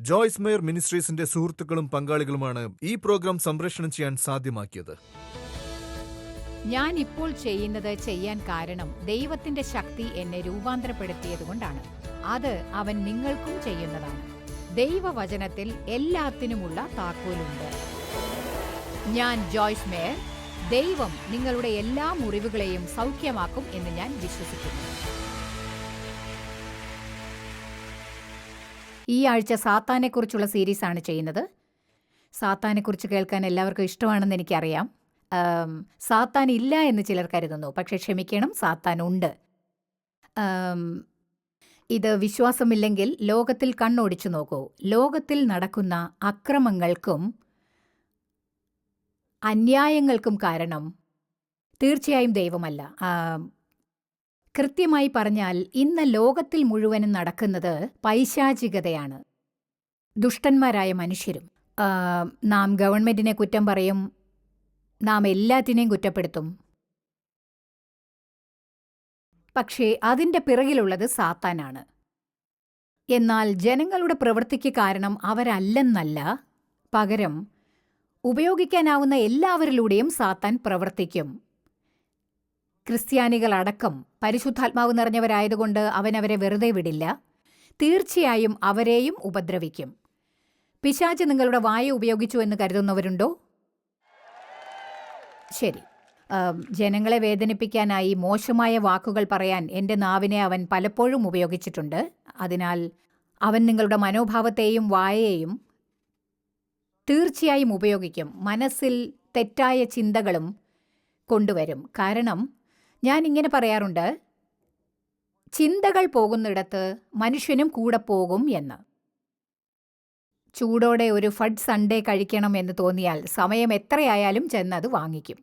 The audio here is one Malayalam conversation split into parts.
ജോയ്സ് മേയർ മിനിസ്ട്രീസിന്റെ സുഹൃത്തുക്കളും പങ്കാളികളുമാണ് ഈ പ്രോഗ്രാം സംപ്രേഷണം ചെയ്യാൻ സാധ്യമാക്കിയത്. ഞാൻ ഇപ്പോൾ ചെയ്യുന്നത് ചെയ്യാൻ കാരണം ദൈവത്തിന്റെ ശക്തി എന്നെ രൂപാന്തരപ്പെടുത്തിയതുകൊണ്ടാണ്. അത് അവൻ നിങ്ങൾക്കും ചെയ്യുന്നതാണ്. ദൈവവചനത്തിൽ എല്ലാത്തിനുമുള്ള താക്കോലുണ്ട്. ഞാൻ ജോയ്സ് മേയർ. ദൈവം നിങ്ങളുടെ എല്ലാ മുറിവുകളെയും സൗഖ്യമാക്കും എന്ന് ഞാൻ വിശ്വസിക്കുന്നു. ഈ ആഴ്ച സാത്താനെക്കുറിച്ചുള്ള സീരീസാണ് ചെയ്യുന്നത്. സാത്താനെക്കുറിച്ച് കേൾക്കാൻ എല്ലാവർക്കും ഇഷ്ടമാണെന്ന് എനിക്കറിയാം. സാത്താൻ ഇല്ല എന്ന് ചിലർ കരുതുന്നു. പക്ഷെ ക്ഷമിക്കണം സാത്താൻ ഉണ്ട് ഇത് വിശ്വാസമില്ലെങ്കിൽ ലോകത്തിൽ കണ്ണോടിച്ചു നോക്കൂ. ലോകത്തിൽ നടക്കുന്ന അക്രമങ്ങൾക്കും അന്യായങ്ങൾക്കും കാരണം തീർച്ചയായും ദൈവമല്ല. കൃത്യമായി പറഞ്ഞാൽ ഇന്ന് ലോകത്തിൽ മുഴുവനും നടക്കുന്നത് പൈശാചികതയാണ്. ദുഷ്ടന്മാരായ മനുഷ്യരും നാം ഗവൺമെന്റിനെ കുറ്റം പറയും നാം എല്ലാറ്റിനെയും കുറ്റപ്പെടുത്തും. പക്ഷേ അതിന്റെ പിറകിലുള്ളത് സാത്താനാണ്. എന്നാൽ ജനങ്ങളുടെ പ്രവൃത്തിക്ക് കാരണം അവരല്ലെന്നല്ല പകരം ഉപയോഗിക്കാനാവുന്ന എല്ലാവരിലൂടെയും സാത്താൻ പ്രവർത്തിക്കും. ക്രിസ്ത്യാനികളടക്കം പരിശുദ്ധാത്മാവ് നിറഞ്ഞവരായതുകൊണ്ട് അവൻ അവരെ വെറുതെ വിടില്ല. തീർച്ചയായും അവരെയും ഉപദ്രവിക്കും. പിശാച് നിങ്ങളുടെ വായ ഉപയോഗിച്ചു എന്ന് കരുതുന്നവരുണ്ടോ? ശരി. ജനങ്ങളെ വേദനിപ്പിക്കാനായി മോശമായ വാക്കുകൾ പറയാൻ എന്റെ നാവിനെ അവൻ പലപ്പോഴും ഉപയോഗിച്ചിട്ടുണ്ട്. അതിനാൽ അവൻ നിങ്ങളുടെ മനോഭാവത്തെയും വായയെയും തീർച്ചയായും ഉപയോഗിക്കും. മനസ്സിൽ തെറ്റായ ചിന്തകളും കൊണ്ടുവരും. കാരണം ഞാൻ ഇങ്ങനെ പറയാറുണ്ട് ചിന്തകൾ പോകുന്നിടത്ത് മനുഷ്യനും കൂടെ പോകും എന്ന്. ചൂടോടെ ഒരു ഫഡ് സൺഡേ കഴിക്കണം എന്ന് തോന്നിയാൽ സമയം എത്രയായാലും ചെന്ന് അത് വാങ്ങിക്കും.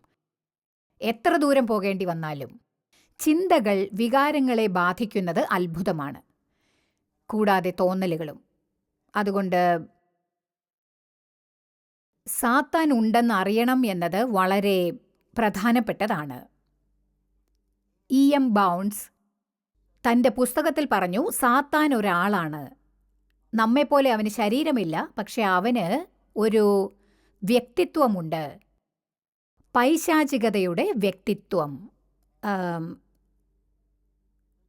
എത്ര ദൂരം പോകേണ്ടി വന്നാലും. ചിന്തകൾ വികാരങ്ങളെ ബാധിക്കുന്നത് അത്ഭുതമാണ്. കൂടാതെ തോന്നലുകളും. അതുകൊണ്ട് സാത്താൻ ഉണ്ടെന്ന് അറിയണം എന്നത് വളരെ പ്രധാനപ്പെട്ടതാണ്. E M Bounds. തന്റെ പുസ്തകത്തിൽ പറഞ്ഞു സാത്താൻ ഒരാളാണ്. നമ്മെപ്പോലെ അവന് ശരീരമില്ല പക്ഷെ അവന് ഒരു വ്യക്തിത്വമുണ്ട്. പൈശാചികതയുടെ വ്യക്തിത്വം.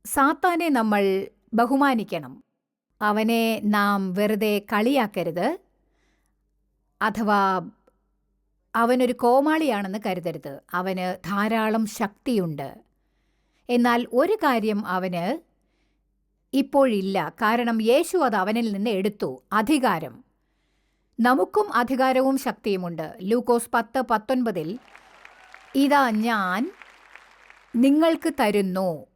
സാത്താനെ നമ്മൾ ബഹുമാനിക്കണം. അവനെ നാം വെറുതെ കളിയാക്കരുത്. അഥവാ അവനൊരു കോമാളിയാണെന്ന് കരുതരുത്. അവന് ധാരാളം ശക്തിയുണ്ട്. എന്നാൽ ഒരു കാര്യം അവന് ഇപ്പോഴില്ല. കാരണം യേശു അത് അവനിൽ നിന്ന് എടുത്തു. അധികാരം. നമുക്കും അധികാരവും ശക്തിയുമുണ്ട്. ലൂക്കോസ് പത്ത് പത്തൊൻപതിൽ ഇതാ ഞാൻ നിങ്ങൾക്ക് തരുന്നു.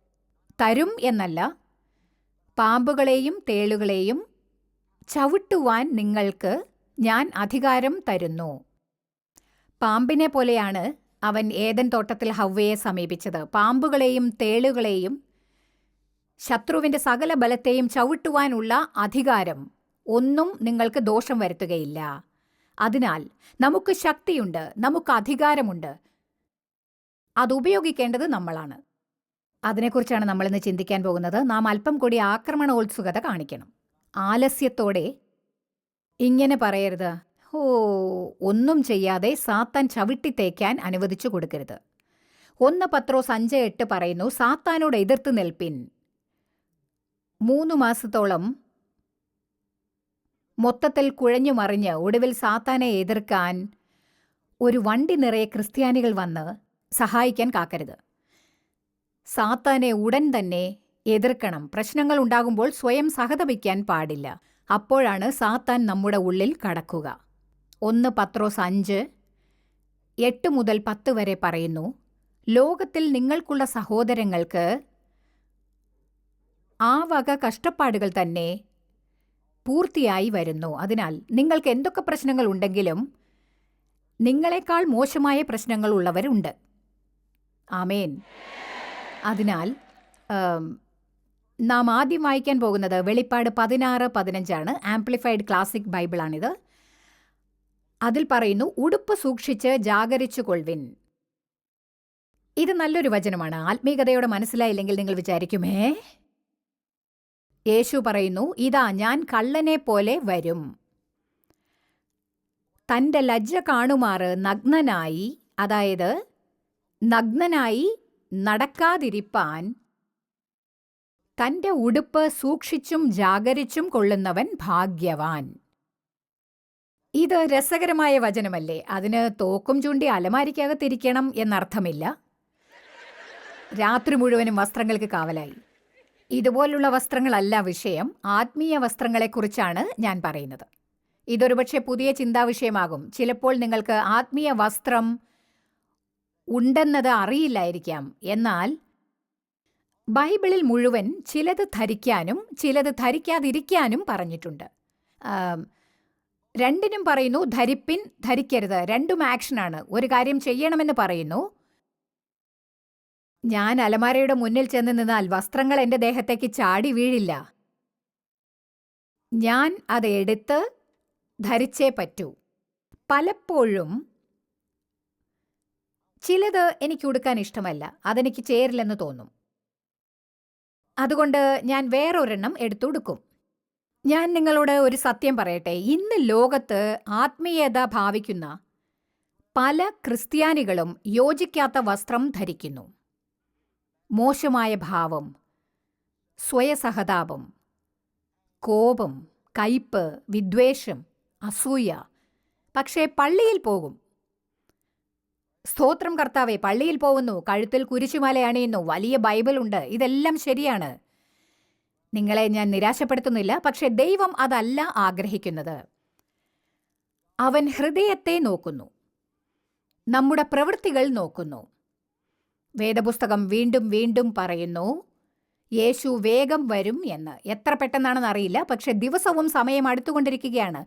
തരും എന്നല്ല പാമ്പുകളെയും തേളുകളെയും ചവിട്ടുവാൻ നിങ്ങൾക്ക് ഞാൻ അധികാരം തരുന്നു. പാമ്പിനെ പോലെയാണ് അവൻ ഏതൻ തോട്ടത്തിൽ ഹവ്വയെ സമീപിച്ചത്. പാമ്പുകളെയും തേളുകളെയും ശത്രുവിന്റെ സകല ബലത്തെയും ചവിട്ടുവാനുള്ള അധികാരം ഒന്നും നിങ്ങൾക്ക് ദോഷം വരുത്തുകയില്ല. അതിനാൽ നമുക്ക് ശക്തിയുണ്ട് നമുക്ക് അധികാരമുണ്ട്. അത് ഉപയോഗിക്കേണ്ടത് നമ്മളാണ്. അതിനെക്കുറിച്ചാണ് നമ്മളിന്ന് ചിന്തിക്കാൻ പോകുന്നത്. നാം അല്പം കൂടി ആക്രമണോത്സുകത കാണിക്കണം. ആലസ്യത്തോടെ ഇങ്ങനെ പറയരുത്. ഓ ഒന്നും ചെയ്യാതെ സാത്താൻ ചവിട്ടി തേക്കാൻ അനുവദിച്ചു കൊടുക്കരുത്. ഒന്ന് പത്രോസ് അഞ്ച് എട്ട് പറയുന്നു സാത്താനോട് എതിർത്ത് നിൽപ്പിൻ. മൂന്ന് മാസത്തോളം മൊത്തത്തിൽ കുഴഞ്ഞു മറിഞ്ഞ് ഒടുവിൽ സാത്താനെ എതിർക്കാൻ ഒരു വണ്ടി നിറയെ ക്രിസ്ത്യാനികൾ വന്ന് സഹായിക്കാൻ കാക്കരുത്. സാത്താനെ ഉടൻ തന്നെ എതിർക്കണം. പ്രശ്നങ്ങൾ ഉണ്ടാകുമ്പോൾ സ്വയം സഹതപിക്കാൻ പാടില്ല. അപ്പോഴാണ് സാത്താൻ നമ്മുടെ ഉള്ളിൽ കടക്കുക. ഒന്ന് പത്രോസ് അഞ്ച് എട്ട് മുതൽ പത്ത് വരെ പറയുന്നു. ലോകത്തിൽ നിങ്ങൾക്കുള്ള സഹോദരങ്ങൾക്ക് ആ വക കഷ്ടപ്പാടുകൾ തന്നെ പൂർത്തിയായി വരുന്നു. അതിനാൽ നിങ്ങൾക്ക് എന്തൊക്കെ പ്രശ്നങ്ങൾ ഉണ്ടെങ്കിലും നിങ്ങളെക്കാൾ മോശമായ പ്രശ്നങ്ങൾ ഉള്ളവരുണ്ട്. ആമേൻ. അതിനാൽ നാം ആദ്യം വായിക്കാൻ പോകുന്നത് വെളിപ്പാട് പതിനാറ് പതിനഞ്ചാണ്. ആംപ്ലിഫൈഡ് ക്ലാസിക് ബൈബിളാണിത്. അതിൽ പറയുന്നു ഉടുപ്പ് സൂക്ഷിച്ച് ജാഗരിച്ചു കൊൾവിൻ ഇത് നല്ലൊരു വചനമാണ്. ആത്മീകതയോടെ മനസ്സിലായില്ലെങ്കിൽ നിങ്ങൾ വിചാരിക്കുമേ യേശു പറയുന്നു ഇതാ ഞാൻ കള്ളനെ പോലെ വരും. തന്റെ ലജ്ജ കാണുമാറ് നഗ്നനായി അതായത് നഗ്നനായി നടക്കാതിരിപ്പാൻ തന്റെ ഉടുപ്പ് സൂക്ഷിച്ചും ജാഗരിച്ചും കൊള്ളുന്നവൻ ഭാഗ്യവാൻ. ഇത് രസകരമായ വചനമല്ലേ? അതിന് തോക്കും ചൂണ്ടി അലമാരിക്കകത്തിരിക്കണം എന്നർത്ഥമില്ല. രാത്രി മുഴുവനും വസ്ത്രങ്ങൾക്ക് കാവലായി. ഇതുപോലുള്ള വസ്ത്രങ്ങളല്ല വിഷയം. ആത്മീയ വസ്ത്രങ്ങളെക്കുറിച്ചാണ് ഞാൻ പറയുന്നത്. ഇതൊരുപക്ഷെ പുതിയ ചിന്താവിഷയമാകും. ചിലപ്പോൾ നിങ്ങൾക്ക് ആത്മീയ വസ്ത്രം ഉണ്ടെന്നത് അറിയില്ലായിരിക്കാം. എന്നാൽ ബൈബിളിൽ മുഴുവൻ ചിലത് ധരിക്കാനും ചിലത് ധരിക്കാതിരിക്കാനും പറഞ്ഞിട്ടുണ്ട്. രണ്ടിനും പറയുന്നു ധരിപ്പിൻ ധരിക്കരുത്. രണ്ടും ആക്ഷനാണ് ഒരു കാര്യം ചെയ്യണമെന്ന് പറയുന്നു. ഞാൻ അലമാരയുടെ മുന്നിൽ ചെന്ന് നിന്നാൽ വസ്ത്രങ്ങൾ എന്റെ ദേഹത്തേക്ക് ചാടി വീഴില്ല. ഞാൻ അത് എടുത്ത് ധരിച്ചേ പറ്റൂ. പലപ്പോഴും ചിലത് എനിക്ക് ഉടുക്കാൻ ഇഷ്ടമല്ല. അതെനിക്ക് ചേരില്ലെന്ന് തോന്നും. അതുകൊണ്ട് ഞാൻ വേറൊരെണ്ണം എടുത്തുടുക്കും. ഞാൻ നിങ്ങളോട് ഒരു സത്യം പറയട്ടെ. ഇന്ന് ലോകത്ത് ആത്മീയത ഭാവിക്കുന്ന പല ക്രിസ്ത്യാനികളും യോജിക്കാത്ത വസ്ത്രം ധരിക്കുന്നു. മോശമായ ഭാവം സ്വയസഹതാപം കോപം കയ്പ് വിദ്വേഷം അസൂയ. പക്ഷേ പള്ളിയിൽ പോകും. സ്തോത്രം കർത്താവെ പള്ളിയിൽ പോകുന്നു. കഴുത്തിൽ കുരിശുമാല അണിയുന്നു. വലിയ ബൈബിളുണ്ട് ഇതെല്ലാം ശരിയാണ്. നിങ്ങളെ ഞാൻ നിരാശപ്പെടുത്തുന്നില്ല പക്ഷെ ദൈവം അതല്ല ആഗ്രഹിക്കുന്നത്. അവൻ ഹൃദയത്തെ നോക്കുന്നു. നമ്മുടെ പ്രവൃത്തികൾ നോക്കുന്നു. വേദപുസ്തകം വീണ്ടും വീണ്ടും പറയുന്നു യേശു വേഗം വരും എന്ന്. എത്ര പെട്ടെന്നാണെന്ന് അറിയില്ല പക്ഷെ ദിവസവും സമയം അടുത്തുകൊണ്ടിരിക്കുകയാണ്.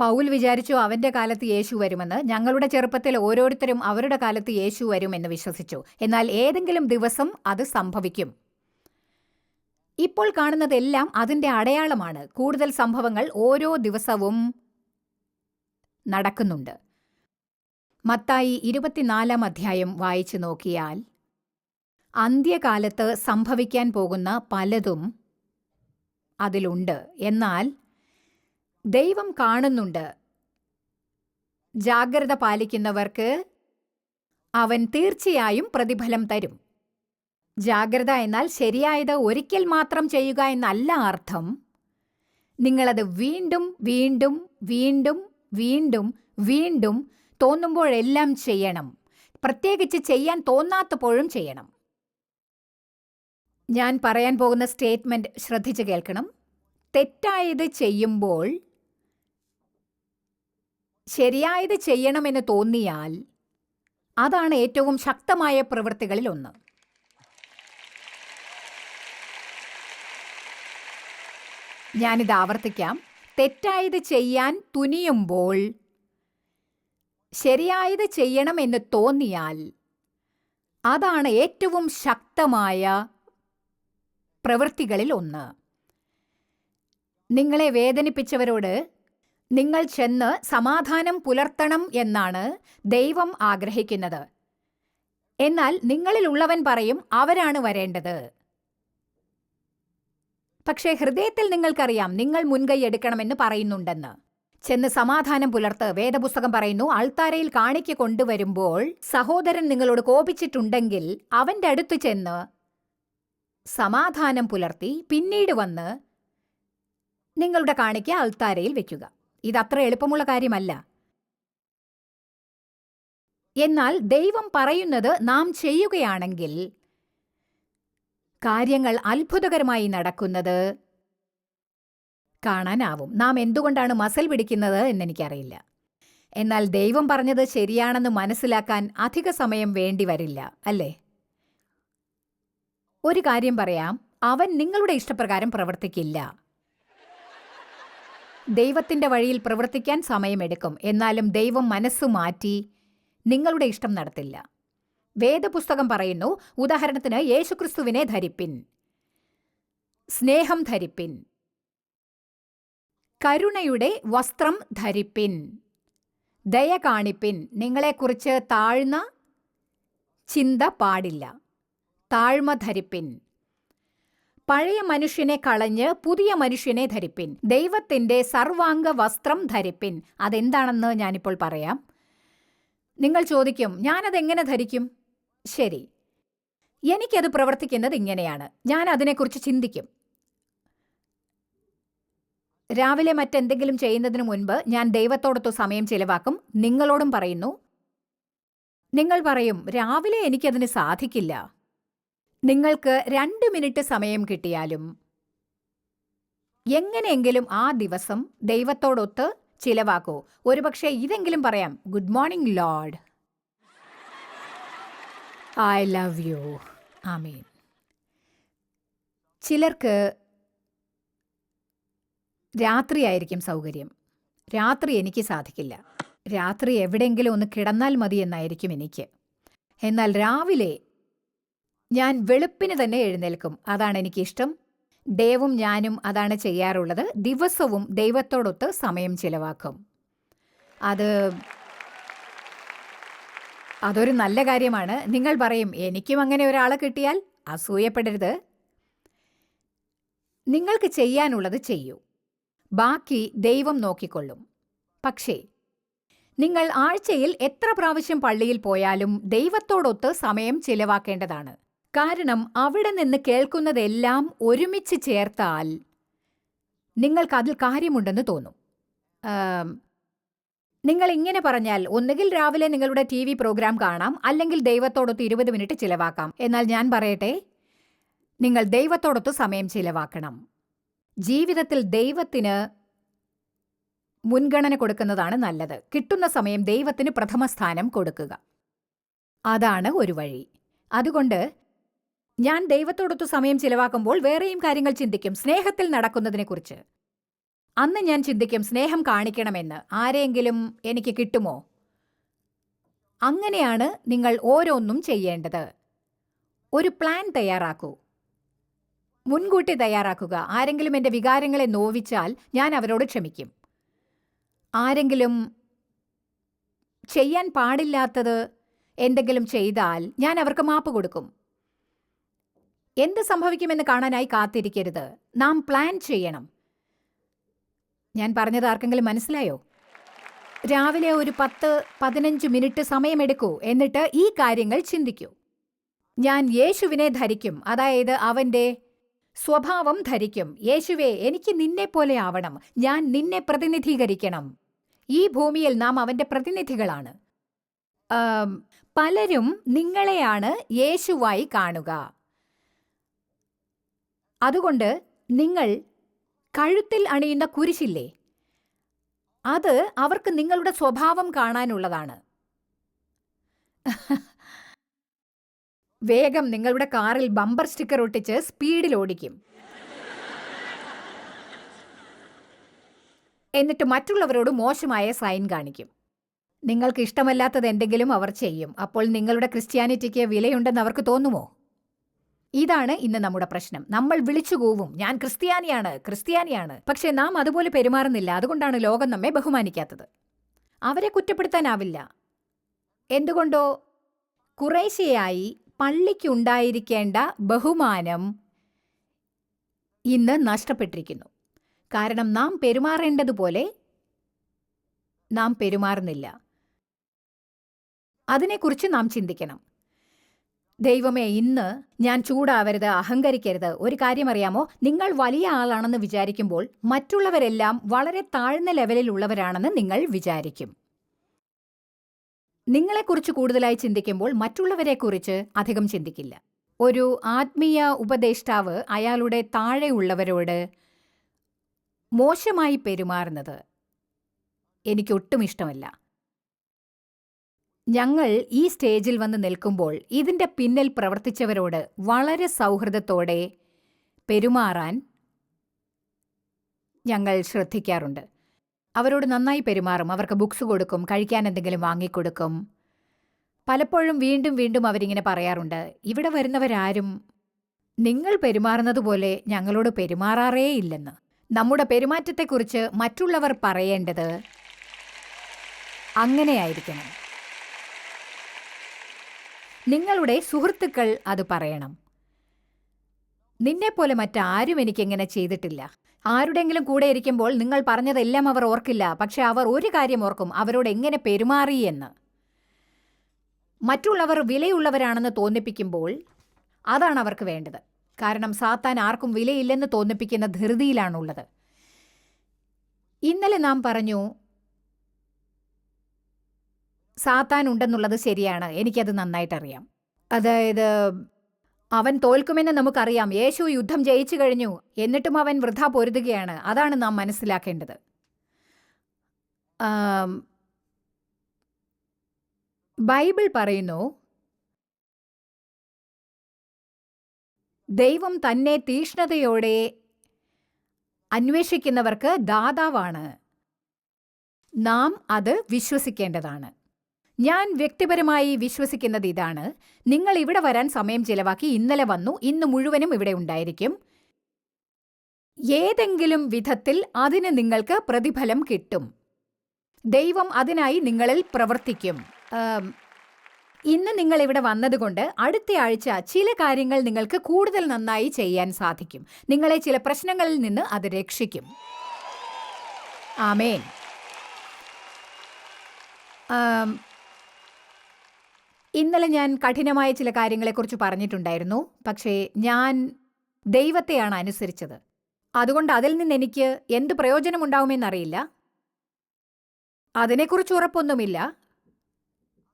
പൗൽ വിചാരിച്ചു അവന്റെ കാലത്ത് യേശു വരുമെന്ന്. ഞങ്ങളുടെ ചെറുപ്പത്തിൽ ഓരോരുത്തരും അവരുടെ കാലത്ത് യേശു വരുമെന്ന് വിശ്വസിച്ചു. എന്നാൽ ഏതെങ്കിലും ദിവസം അത് സംഭവിക്കും. ഇപ്പോൾ കാണുന്നതെല്ലാം അതിന്റെ അടയാളമാണ്. കൂടുതൽ സംഭവങ്ങൾ ഓരോ ദിവസവും നടക്കുന്നുണ്ട്. മത്തായി ഇരുപത്തിനാലാം അധ്യായം വായിച്ചു നോക്കിയാൽ അന്ത്യകാലത്ത് സംഭവിക്കാൻ പോകുന്ന പലതും അതിലുണ്ട്. എന്നാൽ ദൈവം കാണുന്നുണ്ട്. ജാഗ്രത പാലിക്കുന്നവർക്ക് അവൻ തീർച്ചയായും പ്രതിഫലം തരും. ജാഗ്രത എന്നാൽ ശരിയായത് ഒരിക്കൽ മാത്രം ചെയ്യുക എന്നല്ല അർത്ഥം. നിങ്ങളത് വീണ്ടും വീണ്ടും വീണ്ടും വീണ്ടും വീണ്ടും തോന്നുമ്പോഴെല്ലാം ചെയ്യണം. പ്രത്യേകിച്ച് ചെയ്യാൻ തോന്നാത്തപ്പോഴും ചെയ്യണം. ഞാൻ പറയാൻ പോകുന്ന സ്റ്റേറ്റ്മെന്റ് ശ്രദ്ധിച്ച് കേൾക്കണം. തെറ്റായത് ചെയ്യുമ്പോൾ ശരിയായത് ചെയ്യണമെന്ന് തോന്നിയാൽ അതാണ് ഏറ്റവും ശക്തമായ പ്രവൃത്തികളിൽ ഒന്ന്. ഞാനിത് ആവർത്തിക്കാം. തെറ്റായത് ചെയ്യാൻ തുനിയുമ്പോൾ ശരിയായത് ചെയ്യണമെന്ന് തോന്നിയാൽ അതാണ് ഏറ്റവും ശക്തമായ പ്രവൃത്തികളിൽ ഒന്ന്. നിങ്ങളെ വേദനിപ്പിച്ചവരോട് നിങ്ങൾ ചെന്ന് സമാധാനം പുലർത്തണം എന്നാണ് ദൈവം ആഗ്രഹിക്കുന്നത്. എന്നാൽ നിങ്ങളിലുള്ളവൻ പറയും അവരാണ് വരേണ്ടത്. പക്ഷേ ഹൃദയത്തിൽ നിങ്ങൾക്കറിയാം നിങ്ങൾ മുൻകൈ എടുക്കണമെന്ന് പറയുന്നുണ്ടെന്ന്. ചെന്ന് സമാധാനം പുലർത്ത് വേദപുസ്തകം പറയുന്നു അൾത്താരയിൽ കാണിക്ക് കൊണ്ടുവരുമ്പോൾ സഹോദരൻ നിങ്ങളോട് കോപിച്ചിട്ടുണ്ടെങ്കിൽ അവന്റെ അടുത്ത് ചെന്ന് സമാധാനം പുലർത്തി പിന്നീട് വന്ന് നിങ്ങളുടെ കാണിക്ക അൾത്താരയിൽ വെക്കുക. ഇതത്ര എളുപ്പമുള്ള കാര്യമല്ല. എന്നാൽ ദൈവം പറയുന്നത് നാം ചെയ്യുകയാണെങ്കിൽ കാര്യങ്ങൾ അത്ഭുതകരമായി നടക്കുന്നത്? കാണാനാവും. നാം എന്തുകൊണ്ടാണ് മസൽ പിടിക്കുന്നത് എന്നെനിക്കറിയില്ല. എന്നാൽ ദൈവം പറഞ്ഞത് ശരിയാണെന്ന് മനസ്സിലാക്കാൻ അധിക സമയം വേണ്ടി വരില്ല അല്ലേ? ഒരു കാര്യം പറയാം. അവൻ നിങ്ങളുടെ ഇഷ്ടപ്രകാരം പ്രവർത്തിക്കില്ല. ദൈവത്തിന്റെ വഴിയിൽ പ്രവർത്തിക്കാൻ സമയമെടുക്കും. എന്നാലും ദൈവം മനസ്സു മാറ്റി നിങ്ങളുടെ ഇഷ്ടം നടത്തില്ല. വേദപുസ്തകം പറയുന്നു. ഉദാഹരണത്തിന് യേശുക്രിസ്തുവിനെ ധരിപ്പിൻ. സ്നേഹം ധരിപ്പിൻ. കരുണയുടെ വസ്ത്രം ധരിപ്പിൻ. ദയ കാണിപ്പിൻ. നിങ്ങളെക്കുറിച്ച് താഴ്ന്ന ചിന്ത പാടില്ല. താഴ്മ ധരിപ്പിൻ. പഴയ മനുഷ്യനെ കളഞ്ഞ് പുതിയ മനുഷ്യനെ ധരിപ്പിൻ. ദൈവത്തിന്റെ സർവാംഗ വസ്ത്രം ധരിപ്പിൻ. അതെന്താണെന്ന് ഞാനിപ്പോൾ പറയാം. നിങ്ങൾ ചോദിക്കും ഞാനതെങ്ങനെ ധരിക്കും? ശരി. എനിക്കത് പ്രവർത്തിക്കുന്നത് ഇങ്ങനെയാണ്. ഞാൻ അതിനെക്കുറിച്ച് ചിന്തിക്കും. രാവിലെ മറ്റെന്തെങ്കിലും ചെയ്യുന്നതിന് മുൻപ് ഞാൻ ദൈവത്തോടൊത്തു സമയം ചിലവാക്കും. നിങ്ങളോടും പറയുന്നു. നിങ്ങൾ പറയും രാവിലെ എനിക്കതിന് സാധിക്കില്ല. നിങ്ങൾക്ക് രണ്ട് മിനിറ്റ് സമയം കിട്ടിയാലും എങ്ങനെയെങ്കിലും ആ ദിവസം ദൈവത്തോടൊത്ത് ചിലവാക്കൂ. ഒരുപക്ഷെ ഇതെങ്കിലും പറയാം good morning Lord I love you ആമീൻ. ചിലർക്ക് രാത്രിയായിരിക്കും സൗകര്യം. രാത്രി എനിക്ക് സാധിക്കില്ല. രാത്രി എവിടെയെങ്കിലും ഒന്ന് കിടന്നാൽ മതി എന്നായിരിക്കും എനിക്ക്. എന്നാൽ രാവിലെ ഞാൻ വെളുപ്പിന് തന്നെ എഴുന്നേൽക്കും. അതാണ് എനിക്കിഷ്ടം. ദേവും ഞാനും അതാണ് ചെയ്യാറുള്ളത്. ദിവസവും ദൈവത്തോടൊത്ത് സമയം ചിലവാക്കും. അത് അതൊരു നല്ല കാര്യമാണ്. നിങ്ങൾ പറയും എനിക്കും അങ്ങനെ ഒരാളെ കിട്ടിയാൽ അസൂയപ്പെടരുത്. നിങ്ങൾക്ക് ചെയ്യാനുള്ളത് ചെയ്യൂ. ബാക്കി ദൈവം നോക്കിക്കൊള്ളും. പക്ഷേ നിങ്ങൾ ആഴ്ചയിൽ എത്ര പ്രാവശ്യം പള്ളിയിൽ പോയാലും ദൈവത്തോടൊത്ത് സമയം ചിലവാക്കേണ്ടതാണ്. കാരണം അവിടെ നിന്ന് കേൾക്കുന്നതെല്ലാം ഒരുമിച്ച് ചേർത്താൽ നിങ്ങൾക്കതിൽ കാര്യമുണ്ടെന്ന് തോന്നും. നിങ്ങൾ ഇങ്ങനെ പറഞ്ഞാൽ ഒന്നുകിൽ രാവിലെ നിങ്ങളുടെ ടി വി പ്രോഗ്രാം കാണാം അല്ലെങ്കിൽ ദൈവത്തോടൊത്ത് ഇരുപത് മിനിറ്റ് ചിലവാക്കാം. എന്നാൽ ഞാൻ പറയട്ടെ നിങ്ങൾ ദൈവത്തോടൊത്ത് സമയം ചിലവാക്കണം. ജീവിതത്തിൽ ദൈവത്തിന് മുൻഗണന കൊടുക്കുന്നതാണ് നല്ലത്. കിട്ടുന്ന സമയം ദൈവത്തിന് പ്രഥമ സ്ഥാനം കൊടുക്കുക. അതാണ് ഒരു വഴി. അതുകൊണ്ട് ഞാൻ ദൈവത്തോടൊത്ത് സമയം ചിലവാക്കുമ്പോൾ വേറെയും കാര്യങ്ങൾ ചിന്തിക്കും. സ്നേഹത്തിൽ നടക്കുന്നതിനെക്കുറിച്ച്. അന്ന് ഞാൻ ചിന്തിക്കും സ്നേഹം കാണിക്കണമെന്ന്. ആരെങ്കിലും എനിക്ക് കിട്ടുമോ? അങ്ങനെയാണ് നിങ്ങൾ ഓരോന്നും ചെയ്യേണ്ടത്. ഒരു പ്ലാൻ തയ്യാറാക്കൂ. മുൻകൂട്ടി തയ്യാറാക്കുക. ആരെങ്കിലും എന്റെ വികാരങ്ങളെ നോവിച്ചാൽ ഞാൻ അവരോട് ക്ഷമിക്കും. ആരെങ്കിലും ചെയ്യാൻ പാടില്ലാത്തത് എന്തെങ്കിലും ചെയ്താൽ ഞാൻ അവർക്ക് മാപ്പ് കൊടുക്കും. എന്ത് സംഭവിക്കുമെന്ന് കാണാനായി കാത്തിരിക്കരുത്. നാം പ്ലാൻ ചെയ്യണം. ഞാൻ പറഞ്ഞത് ആർക്കെങ്കിലും മനസ്സിലായോ? രാവിലെ ഒരു പത്ത് പതിനഞ്ച് മിനിറ്റ് സമയമെടുക്കൂ. എന്നിട്ട് ഈ കാര്യങ്ങൾ ചിന്തിക്കൂ. ഞാൻ യേശുവിനെ ധരിക്കും. അതായത് അവന്റെ സ്വഭാവം ധരിക്കും. യേശുവേ എനിക്ക് നിന്നെപ്പോലെ ആവണം. ഞാൻ നിന്നെ പ്രതിനിധീകരിക്കണം. ഈ ഭൂമിയിൽ നാം അവന്റെ പ്രതിനിധികളാണ്. പലരും നിങ്ങളെയാണ് യേശുവായി കാണുക. അതുകൊണ്ട് നിങ്ങൾ കഴുത്തിൽ അണിയുന്ന കുരിശില്ലേ? അത് അവർക്ക് നിങ്ങളുടെ സ്വഭാവം കാണാനുള്ളതാണ്. വേഗം നിങ്ങളുടെ കാറിൽ ബമ്പർ സ്റ്റിക്കർ ഒട്ടിച്ച് സ്പീഡിൽ ഓടിക്കും. എന്നിട്ട് മറ്റുള്ളവരോട് മോശമായ സൈൻ കാണിക്കും. നിങ്ങൾക്ക് ഇഷ്ടമല്ലാത്തത് എന്തെങ്കിലും അവർ ചെയ്യും. അപ്പോൾ നിങ്ങളുടെ ക്രിസ്ത്യാനിറ്റിക്ക് വിലയുണ്ടെന്ന് അവർക്ക് തോന്നുമോ? ഇതാണ് ഇന്ന് നമ്മുടെ പ്രശ്നം. നമ്മൾ വിളിച്ചു കൂവും. ഞാൻ ക്രിസ്ത്യാനിയാണ് ക്രിസ്ത്യാനിയാണ്. പക്ഷേ നാം അതുപോലെ പെരുമാറുന്നില്ല. അതുകൊണ്ടാണ് ലോകം നമ്മെ ബഹുമാനിക്കാത്തത്. അവരെ കുറ്റപ്പെടുത്താനാവില്ല. എന്തുകൊണ്ടോ? കുറേശ്ശെയായി പള്ളിക്കുണ്ടായിരിക്കേണ്ട ബഹുമാനം ഇന്ന് നഷ്ടപ്പെട്ടിരിക്കുന്നു. കാരണം നാം പെരുമാറേണ്ടതുപോലെ നാം പെരുമാറുന്നില്ല. അതിനെക്കുറിച്ച് നാം ചിന്തിക്കണം. ദൈവമേ ഇന്ന് ഞാൻ ചൂടാവരുത് അഹങ്കരിക്കരുത്. ഒരു കാര്യം അറിയാമോ? നിങ്ങൾ വലിയ ആളാണെന്ന് വിചാരിക്കുമ്പോൾ മറ്റുള്ളവരെല്ലാം വളരെ താഴ്ന്ന ലെവലിലുള്ളവരാണെന്ന് നിങ്ങൾ വിചാരിക്കും. നിങ്ങളെക്കുറിച്ച് കൂടുതലായി ചിന്തിക്കുമ്പോൾ മറ്റുള്ളവരെക്കുറിച്ച് അധികം ചിന്തിക്കില്ല. ഒരു ആത്മീയ ഉപദേഷ്ടാവ് അയാളുടെ താഴെയുള്ളവരോട് മോശമായി പെരുമാറുന്നത് എനിക്കൊട്ടും ഇഷ്ടമല്ല. ഞങ്ങൾ ഈ സ്റ്റേജിൽ വന്ന് നിൽക്കുമ്പോൾ ഇതിന്റെ പിന്നിൽ പ്രവർത്തിച്ചവരോട് വളരെ സൗഹൃദത്തോടെ പെരുമാറാൻ ഞങ്ങൾ ശ്രദ്ധിക്കാറുണ്ട്. അവരോട് നന്നായി പെരുമാറും അവർക്ക് ബുക്സ് കൊടുക്കും കഴിക്കാൻ എന്തെങ്കിലും വാങ്ങിക്കൊടുക്കും. പലപ്പോഴും വീണ്ടും വീണ്ടും അവരിങ്ങനെ പറയാറുണ്ട് ഇവിടെ വരുന്നവരാരും നിങ്ങൾ പെരുമാറുന്നത് പോലെ ഞങ്ങളോട് പെരുമാറാറേ ഇല്ലെന്ന്. നമ്മുടെ പെരുമാറ്റത്തെക്കുറിച്ച് മറ്റുള്ളവർ പറയേണ്ടത് അങ്ങനെയായിരിക്കണം. നിങ്ങളുടെ സുഹൃത്തുക്കൾ അത് പറയണം. നിന്നെപ്പോലെ മറ്റാരും എനിക്കെങ്ങനെ ചെയ്തിട്ടില്ല. ആരുടെങ്കിലും കൂടെ ഇരിക്കുമ്പോൾ നിങ്ങൾ പറഞ്ഞതെല്ലാം അവർ ഓർക്കില്ല. പക്ഷെ അവർ ഒരു കാര്യം ഓർക്കും അവരോട് എങ്ങനെ പെരുമാറി എന്ന്. മറ്റുള്ളവർ വിലയുള്ളവരാണെന്ന് തോന്നിപ്പിക്കുമ്പോൾ അതാണ് അവർക്ക് വേണ്ടത്. കാരണം സാത്താൻ ആർക്കും വിലയില്ലെന്ന് തോന്നിപ്പിക്കുന്ന ധൃതിയിലാണുള്ളത്. ഇന്നലെ നാം പറഞ്ഞു സാത്താൻ ഉണ്ടെന്നുള്ളത് ശരിയാണ്. എനിക്കത് നന്നായിട്ടറിയാം. അതായത് അവൻ തോൽക്കുമെന്ന് നമുക്കറിയാം. യേശു യുദ്ധം ജയിച്ചു കഴിഞ്ഞു. എന്നിട്ടും അവൻ വൃഥ പൊരുതുകയാണ്. അതാണ് നാം മനസ്സിലാക്കേണ്ടത്. ബൈബിൾ പറയുന്നു ദൈവം തന്നെ തീഷ്ണതയോടെ അന്വേഷിക്കുന്നവർക്ക് ദാതാവാണ്. നാം അത് വിശ്വസിക്കേണ്ടതാണ്. ഞാൻ വ്യക്തിപരമായി വിശ്വസിക്കുന്നത് ഇതാണ്. നിങ്ങൾ ഇവിടെ വരാൻ സമയം ചിലവാക്കി ഇന്നലെ വന്നു ഇന്ന് മുഴുവനും ഇവിടെ ഉണ്ടായിരിക്കും. ഏതെങ്കിലും വിധത്തിൽ അതിന് നിങ്ങൾക്ക് പ്രതിഫലം കിട്ടും. ദൈവം അതിനായി നിങ്ങളിൽ പ്രവർത്തിക്കും. ഇന്ന് നിങ്ങൾ ഇവിടെ വന്നതുകൊണ്ട് അടുത്ത ആഴ്ച ചില കാര്യങ്ങൾ നിങ്ങൾക്ക് കൂടുതൽ നന്നായി ചെയ്യാൻ സാധിക്കും. നിങ്ങളെ ചില പ്രശ്നങ്ങളിൽ നിന്ന് അത് രക്ഷിക്കും. ആമേൻ. ഇന്നലെ ഞാൻ കഠിനമായ ചില കാര്യങ്ങളെക്കുറിച്ച് പറഞ്ഞിട്ടുണ്ടായിരുന്നു. പക്ഷേ ഞാൻ ദൈവത്തെയാണ് അനുസരിച്ചത്. അതുകൊണ്ട് അതിൽ നിന്ന് എനിക്ക് എന്ത് പ്രയോജനമുണ്ടാവുമെന്നറിയില്ല. അതിനെക്കുറിച്ച് ഉറപ്പൊന്നുമില്ല.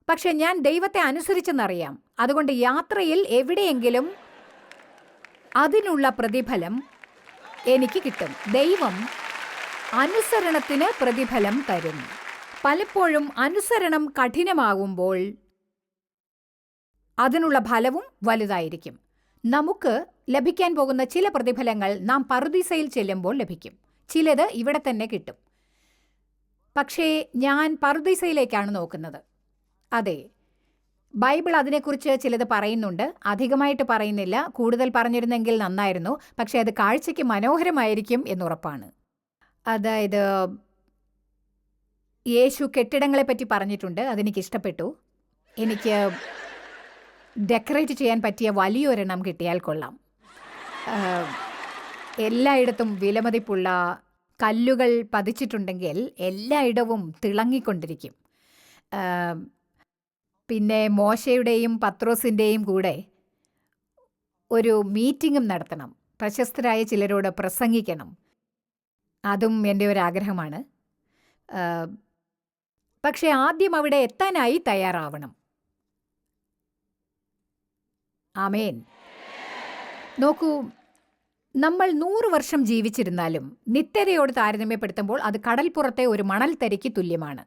പക്ഷെ ഞാൻ ദൈവത്തെ അനുസരിച്ചെന്നറിയാം. അതുകൊണ്ട് യാത്രയിൽ എവിടെയെങ്കിലും അതിനുള്ള പ്രതിഫലം എനിക്ക് കിട്ടും. ദൈവം അനുസരണത്തിന് പ്രതിഫലം തരും. പലപ്പോഴും അനുസരണം കഠിനമാകുമ്പോൾ അതിനുള്ള ഫലവും വലുതായിരിക്കും. നമുക്ക് ലഭിക്കാൻ പോകുന്ന ചില പ്രതിഫലങ്ങൾ നാം പറുദീസയിൽ ചെല്ലുമ്പോൾ ലഭിക്കും. ചിലത് ഇവിടെ തന്നെ കിട്ടും. പക്ഷേ ഞാൻ പറുദീസയിലേക്കാണ് നോക്കുന്നത്. അതെ ബൈബിൾ അതിനെക്കുറിച്ച് ചിലത് പറയുന്നുണ്ട്. അധികമായിട്ട് പറയുന്നില്ല. കൂടുതൽ പറഞ്ഞിരുന്നെങ്കിൽ നന്നായിരുന്നു. പക്ഷേ അത് കാഴ്ചയ്ക്ക് മനോഹരമായിരിക്കും എന്നുറപ്പാണ്. അതായത് യേശു കെട്ടിടങ്ങളെപ്പറ്റി പറഞ്ഞിട്ടുണ്ട്. അതെനിക്ക് ഇഷ്ടപ്പെട്ടു. എനിക്ക് ഡെക്കറേറ്റ് ചെയ്യാൻ പറ്റിയ വലിയൊരെണ്ണം കിട്ടിയാൽ കൊള്ളാം. എല്ലായിടത്തും വിലമതിപ്പുള്ള കല്ലുകൾ പതിച്ചിട്ടുണ്ടെങ്കിൽ എല്ലായിടവും തിളങ്ങിക്കൊണ്ടിരിക്കും. പിന്നെ മോശയുടെയും പത്രോസിന്റെയും കൂടെ ഒരു മീറ്റിങ്ങും നടത്തണം. പ്രശസ്തരായ ചിലരോട് പ്രസംഗിക്കണം. അതും എന്റെ ഒരു ആഗ്രഹമാണ് പക്ഷേ ആദ്യം അവിടെ എത്താനായി തയ്യാറാവണം. ആമേൻ. നോക്കൂ നമ്മൾ നൂറ് വർഷം ജീവിച്ചിരുന്നാലും നിത്യതയോട് താരതമ്യപ്പെടുത്തുമ്പോൾ അത് കടൽപ്പുറത്തെ ഒരു മണൽ മണൽത്തരിക്ക് തുല്യമാണ്.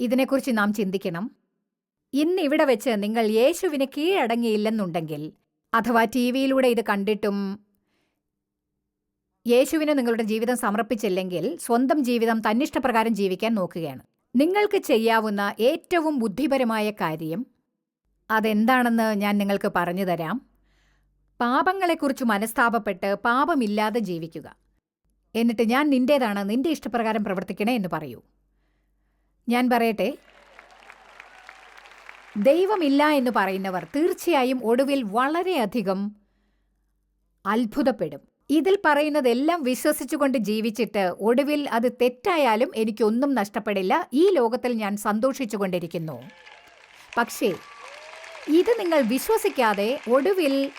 ഇതിനെക്കുറിച്ച് നാം ചിന്തിക്കണം. ഇന്ന് ഇവിടെ വെച്ച് നിങ്ങൾ യേശുവിന് കീഴടങ്ങിയില്ലെന്നുണ്ടെങ്കിൽ അഥവാ ടി വിയിലൂടെ ഇത് കണ്ടിട്ടും യേശുവിനെ നിങ്ങളുടെ ജീവിതം സമർപ്പിച്ചില്ലെങ്കിൽ സ്വന്തം ജീവിതം തന്നിഷ്ടപ്രകാരം ജീവിക്കാൻ നോക്കുകയാണ്. നിങ്ങൾക്ക് ചെയ്യാവുന്ന ഏറ്റവും ബുദ്ധിപരമായ കാര്യം അതെന്താണെന്ന് ഞാൻ നിങ്ങൾക്ക് പറഞ്ഞു തരാം. പാപങ്ങളെക്കുറിച്ച് മനസ്താപപ്പെട്ട് പാപമില്ലാതെ ജീവിക്കുക. എന്നിട്ട് ഞാൻ നിന്റേതാണ് നിന്റെ ഇഷ്ടപ്രകാരം പ്രവർത്തിക്കണേ എന്ന് പറയൂ. ഞാൻ പറയട്ടെ? ദൈവമില്ല എന്ന് പറയുന്നവർ തീർച്ചയായും ഒടുവിൽ വളരെയധികം അത്ഭുതപ്പെടും. ഇതിൽ പറയുന്നതെല്ലാം വിശ്വസിച്ചുകൊണ്ട് ജീവിച്ചിട്ട് ഒടുവിൽ അത് തെറ്റായാലും എനിക്കൊന്നും നഷ്ടപ്പെടില്ല. ഈ ലോകത്തിൽ ഞാൻ സന്തോഷിച്ചുകൊണ്ടിരിക്കുന്നു. പക്ഷേ ഇത് നിങ്ങൾ വിശ്വസിക്കാതെ ഒടുവിൽ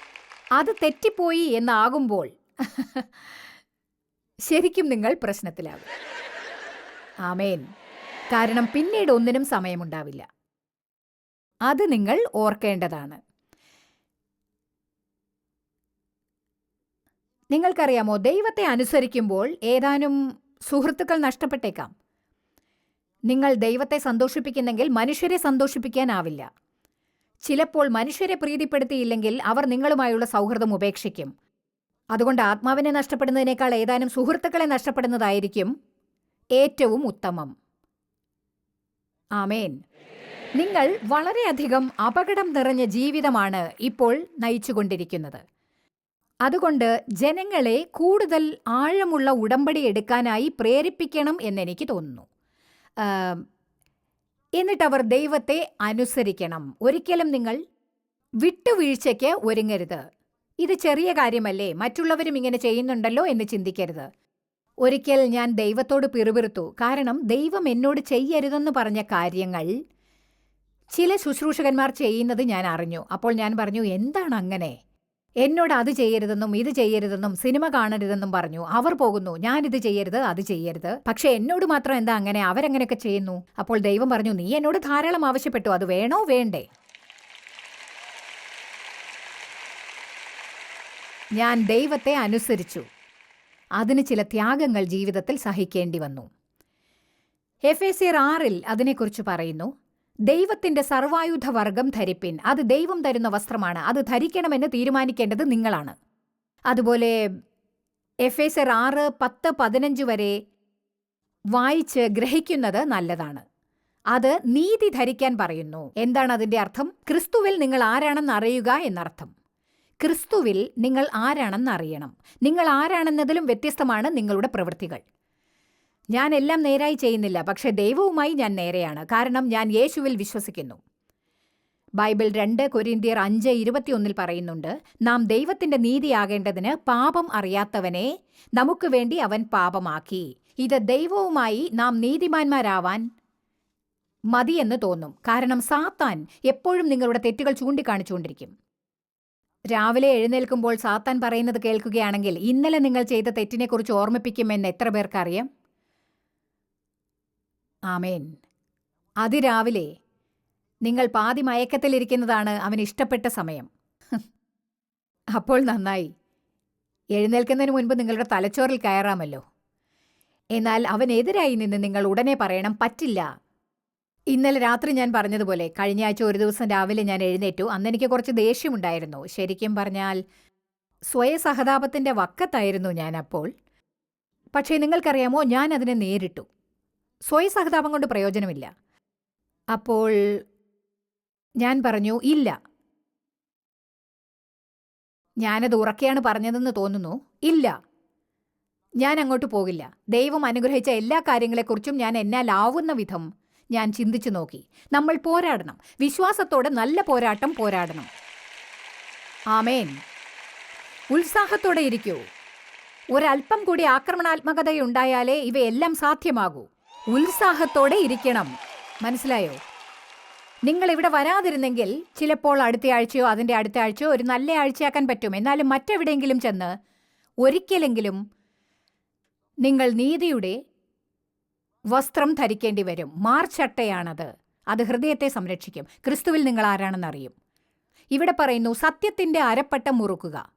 അത് തെറ്റിപ്പോയി എന്നാകുമ്പോൾ ശരിക്കും നിങ്ങൾ പ്രശ്നത്തിലാകും. ആമേൻ. കാരണം പിന്നീട് ഒന്നിനും സമയമുണ്ടാവില്ല. അത് നിങ്ങൾ ഓർക്കേണ്ടതാണ്. നിങ്ങൾക്കറിയാമോ ദൈവത്തെ അനുസരിക്കുമ്പോൾ ഏതാനും സുഹൃത്തുക്കൾ നഷ്ടപ്പെട്ടേക്കാം. നിങ്ങൾ ദൈവത്തെ സന്തോഷിപ്പിക്കുന്നെങ്കിൽ മനുഷ്യരെ സന്തോഷിപ്പിക്കാനാവില്ല. ചിലപ്പോൾ മനുഷ്യരെ പ്രീതിപ്പെടുത്തിയില്ലെങ്കിൽ അവർ നിങ്ങളുമായുള്ള സൗഹൃദം ഉപേക്ഷിക്കും. അതുകൊണ്ട് ആത്മാവിനെ നഷ്ടപ്പെടുന്നതിനേക്കാൾ ഏതാനും സുഹൃത്തുക്കളെ നഷ്ടപ്പെടുന്നതായിരിക്കും ഏറ്റവും ഉത്തമം. ആമേൻ. നിങ്ങൾ വളരെയധികം അപകടം നിറഞ്ഞ ജീവിതമാണ് ഇപ്പോൾ നയിച്ചുകൊണ്ടിരിക്കുന്നത്. അതുകൊണ്ട് ജനങ്ങളെ കൂടുതൽ ആഴമുള്ള ഉടമ്പടി എടുക്കാനായി പ്രേരിപ്പിക്കണം എന്നെനിക്ക് തോന്നുന്നു. എന്നിട്ടവർ ദൈവത്തെ അനുസരിക്കണം. ഒരിക്കലും നിങ്ങൾ വിട്ടുവീഴ്ചയ്ക്ക് ഒരുങ്ങരുത്. ഇത് ചെറിയ കാര്യമല്ലേ? മറ്റുള്ളവരും ഇങ്ങനെ ചെയ്യുന്നുണ്ടല്ലോ എന്ന് ചിന്തിക്കരുത്. ഒരിക്കൽ ഞാൻ ദൈവത്തോട് പിറുപിറുത്തു. കാരണം ദൈവം എന്നോട് ചെയ്യരുതെന്ന് പറഞ്ഞ കാര്യങ്ങൾ ചില ശുശ്രൂഷകന്മാർ ചെയ്യുന്നത് ഞാൻ അറിഞ്ഞു. അപ്പോൾ ഞാൻ പറഞ്ഞു എന്താണ് അങ്ങനെ? എന്നോട് അത് ചെയ്യരുതെന്നും ഇത് ചെയ്യരുതെന്നും സിനിമ കാണരുതെന്നും പറഞ്ഞു. അവർ പോകുന്നു. ഞാനിത് ചെയ്യരുത് അത് ചെയ്യരുത്. പക്ഷെ എന്നോട് മാത്രം എന്താ അങ്ങനെ? അവരങ്ങനെയൊക്കെ ചെയ്യുന്നു? അപ്പോൾ ദൈവം പറഞ്ഞു നീ എന്നോട് ധാരാളം ആവശ്യപ്പെട്ടു. അത് വേണോ? വേണ്ടേ? ഞാൻ ദൈവത്തെ അനുസരിച്ചു. അതിന് ചില ത്യാഗങ്ങൾ ജീവിതത്തിൽ സഹിക്കേണ്ടി വന്നു. എഫ് എ സി ആറിൽ അതിനെക്കുറിച്ച് പറയുന്നു. ദൈവത്തിന്റെ സർവായുധ വർഗം ധരിപ്പിൻ. അത് ദൈവം തരുന്ന വസ്ത്രമാണ്. അത് ധരിക്കണമെന്ന് തീരുമാനിക്കേണ്ടത് നിങ്ങളാണ്. അതുപോലെ എഫ് എസ് എർ ആറ് പത്ത് പതിനഞ്ച് വരെ വായിച്ച് ഗ്രഹിക്കുന്നത് നല്ലതാണ്. അത് നീതി ധരിക്കാൻ പറയുന്നു. എന്താണ് അതിന്റെ അർത്ഥം? ക്രിസ്തുവിൽ നിങ്ങൾ ആരാണെന്ന് അറിയുക എന്നർത്ഥം. ക്രിസ്തുവിൽ നിങ്ങൾ ആരാണെന്ന് അറിയണം. നിങ്ങൾ ആരാണെന്നതിലും വ്യത്യസ്തമാണ് നിങ്ങളുടെ പ്രവൃത്തികൾ. ഞാൻ എല്ലാം നേരായി ചെയ്യുന്നില്ല പക്ഷേ ദൈവവുമായി ഞാൻ നേരെയാണ്. കാരണം ഞാൻ യേശുവിൽ വിശ്വസിക്കുന്നു. ബൈബിൾ രണ്ട് കൊരിന്തിയർ അഞ്ച് ഇരുപത്തിയൊന്നിൽ പറയുന്നുണ്ട് നാം ദൈവത്തിന്റെ നീതിയാകേണ്ടതിന് പാപം അറിയാത്തവനെ നമുക്ക് വേണ്ടി അവൻ പാപമാക്കി. ഇത് ദൈവവുമായി നാം നീതിമാന്മാരാവാൻ മതിയെന്ന് തോന്നും. കാരണം സാത്താൻ എപ്പോഴും നിങ്ങളുടെ തെറ്റുകൾ ചൂണ്ടിക്കാണിച്ചുകൊണ്ടിരിക്കും. രാവിലെ എഴുന്നേൽക്കുമ്പോൾ സാത്താൻ പറയുന്നത് കേൾക്കുകയാണെങ്കിൽ ഇന്നലെ നിങ്ങൾ ചെയ്ത തെറ്റിനെക്കുറിച്ച് ഓർമ്മിപ്പിക്കുമെന്ന് എത്ര പേർക്കറിയാം? ആമേൻ. അതിരാവിലെ നിങ്ങൾ പാതി മയക്കത്തിലിരിക്കുന്നതാണ് അവൻ ഇഷ്ടപ്പെട്ട സമയം. അപ്പോൾ നന്നായി. എഴുന്നേൽക്കുന്നതിന് മുൻപ് നിങ്ങളുടെ തലച്ചോറിൽ കയറാമല്ലോ. എന്നാൽ അവനെതിരായി നിന്ന് നിങ്ങൾ ഉടനെ പറയണം പറ്റില്ല. ഇന്നലെ രാത്രി ഞാൻ പറഞ്ഞതുപോലെ കഴിഞ്ഞ ആഴ്ച ഒരു ദിവസം രാവിലെ ഞാൻ എഴുന്നേറ്റു. അന്ന് എനിക്ക് കുറച്ച് ദേഷ്യമുണ്ടായിരുന്നു. ശരിക്കും പറഞ്ഞാൽ സ്വയസഹതാപത്തിന്റെ വക്കത്തായിരുന്നു ഞാൻ അപ്പോൾ. പക്ഷേ നിങ്ങൾക്കറിയാമോ ഞാൻ അതിനെ നേരിട്ടു. സ്വയസഹതാപം കൊണ്ട് പ്രയോജനമില്ല. അപ്പോൾ ഞാൻ പറഞ്ഞു ഇല്ല. ഞാനത് ഉറക്കെയാണ് പറഞ്ഞതെന്ന് തോന്നുന്നു. ഇല്ല. ഞാൻ അങ്ങോട്ട് പോകില്ല. ദൈവം അനുഗ്രഹിച്ച എല്ലാ കാര്യങ്ങളെക്കുറിച്ചും ഞാൻ എന്നാലാവുന്ന വിധം ഞാൻ ചിന്തിച്ചു നോക്കി. നമ്മൾ പോരാടണം. വിശ്വാസത്തോടെ നല്ല പോരാട്ടം പോരാടണം. ആമേൻ. ഉത്സാഹത്തോടെ ഇരിക്കൂ. ഒരൽപ്പം കൂടി ആക്രമണാത്മകതയുണ്ടായാലേ ഇവയെല്ലാം സാധ്യമാകൂ. ഉത്സാഹത്തോടെ ഇരിക്കണം. മനസ്സിലായോ? നിങ്ങൾ ഇവിടെ വരാതിരുന്നെങ്കിൽ ചിലപ്പോൾ അടുത്ത ആഴ്ചയോ അതിന്റെ അടുത്ത ആഴ്ചയോ ഒരു നല്ല ആഴ്ചയാക്കാൻ പറ്റും. എന്നാലും മറ്റെവിടെയെങ്കിലും ചെന്ന് ഒരിക്കലെങ്കിലും നിങ്ങൾ നീതിയുടെ വസ്ത്രം ധരിക്കേണ്ടി വരും. മാർച്ചട്ടയാണത് അത് ഹൃദയത്തെ സംരക്ഷിക്കും. ക്രിസ്തുവിൽ നിങ്ങൾ ആരാണെന്നറിയും ഇവിടെ പറയുന്നു സത്യത്തിന്റെ അരപ്പട്ടം മുറുക്കുക.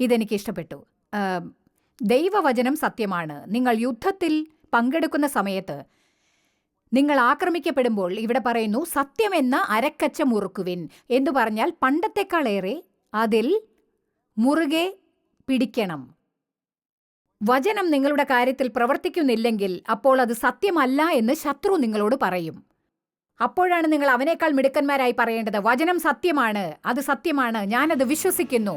ഇതെനിക്ക് ഇഷ്ടപ്പെട്ടു. ദൈവവചനം സത്യമാണ്. നിങ്ങൾ യുദ്ധത്തിൽ പങ്കെടുക്കുന്ന സമയത്ത് നിങ്ങൾ ആക്രമിക്കപ്പെടുമ്പോൾ ഇവിടെ പറയുന്നു സത്യമെന്ന അരക്കച്ച മുറുക്കുവിൻ എന്ന് പറഞ്ഞാൽ പണ്ടത്തെക്കാളേറെ അതിൽ മുറുകെ പിടിക്കണം. വചനം നിങ്ങളുടെ കാര്യത്തിൽ പ്രവർത്തിക്കുന്നില്ലെങ്കിൽ അപ്പോൾ അത് സത്യമല്ല എന്ന് ശത്രു നിങ്ങളോട് പറയും. അപ്പോഴാണ് നിങ്ങൾ അവനേക്കാൾ മിടുക്കന്മാരായി പറയേണ്ടത്. വചനം സത്യമാണ് അത് സത്യമാണ് ഞാനത് വിശ്വസിക്കുന്നു.